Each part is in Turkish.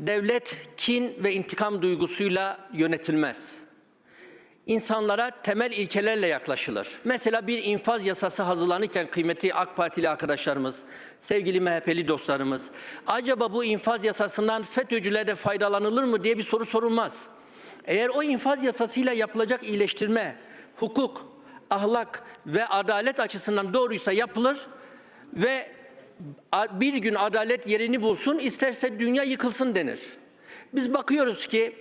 Devlet kin ve intikam duygusuyla yönetilmez. İnsanlara temel ilkelerle yaklaşılır. Mesela bir infaz yasası hazırlanırken kıymetli AK Partili arkadaşlarımız, sevgili MHP'li dostlarımız, acaba bu infaz yasasından FETÖ'cüler de faydalanılır mı diye bir soru sorulmaz. Eğer o infaz yasasıyla yapılacak iyileştirme, hukuk, ahlak ve adalet açısından doğruysa yapılır ve bir gün adalet yerini bulsun, isterse dünya yıkılsın denir. Biz bakıyoruz ki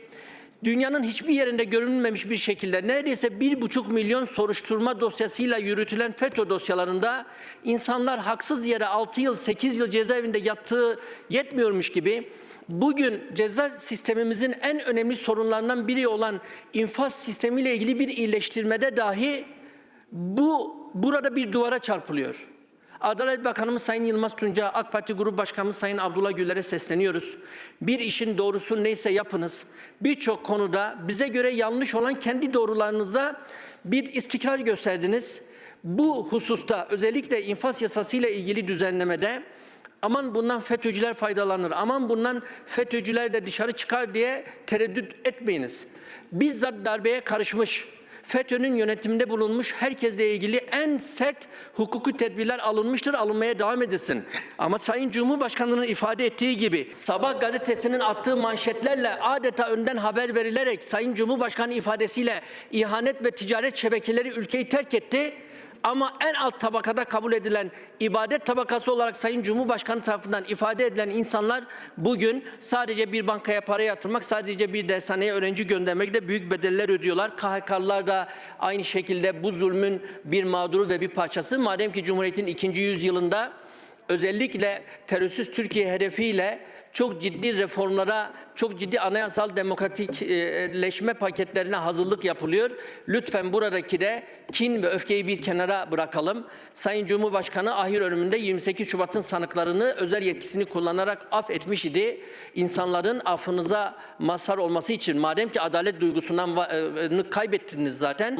dünyanın hiçbir yerinde görülmemiş bir şekilde neredeyse bir buçuk milyon soruşturma dosyasıyla yürütülen FETÖ dosyalarında insanlar haksız yere 6 yıl 8 yıl cezaevinde yattığı yetmiyormuş gibi bugün ceza sistemimizin en önemli sorunlarından biri olan infaz sistemiyle ilgili bir iyileştirmede dahi bu burada bir duvara çarpılıyor. Adalet Bakanımız Sayın Yılmaz Tunca, AK Parti Grup Başkanımız Sayın Abdullah Güler'e sesleniyoruz. Bir işin doğrusu neyse yapınız. Birçok konuda bize göre yanlış olan kendi doğrularınızda bir istikrar gösterdiniz. Bu hususta özellikle infaz yasasıyla ilgili düzenlemede aman bundan FETÖ'cüler faydalanır, aman bundan FETÖ'cüler de dışarı çıkar diye tereddüt etmeyiniz. Bizzat darbeye karışmış, FETÖ'nün yönetiminde bulunmuş herkesle ilgili en sert hukuki tedbirler alınmıştır, alınmaya devam edilsin. Ama Sayın Cumhurbaşkanı'nın ifade ettiği gibi Sabah gazetesinin attığı manşetlerle adeta önden haber verilerek Sayın Cumhurbaşkanı ifadesiyle ihanet ve ticaret şebekeleri ülkeyi terk etti. Ama en alt tabakada kabul edilen ibadet tabakası olarak Sayın Cumhurbaşkanı tarafından ifade edilen insanlar bugün sadece bir bankaya para yatırmak, sadece bir dershaneye öğrenci göndermekle büyük bedeller ödüyorlar. KHK'lılar da aynı şekilde bu zulmün bir mağduru ve bir parçası. Madem ki Cumhuriyet'in ikinci yüzyılında özellikle terörsüz Türkiye hedefiyle çok ciddi reformlara, çok ciddi anayasal demokratikleşme paketlerine hazırlık yapılıyor. Lütfen buradaki de kin ve öfkeyi bir kenara bırakalım. Sayın Cumhurbaşkanı ahir ölümünde 28 Şubat'ın sanıklarını özel yetkisini kullanarak af etmiş idi. İnsanların affınıza mazhar olması için madem ki adalet duygusundan va- e, kaybettiniz zaten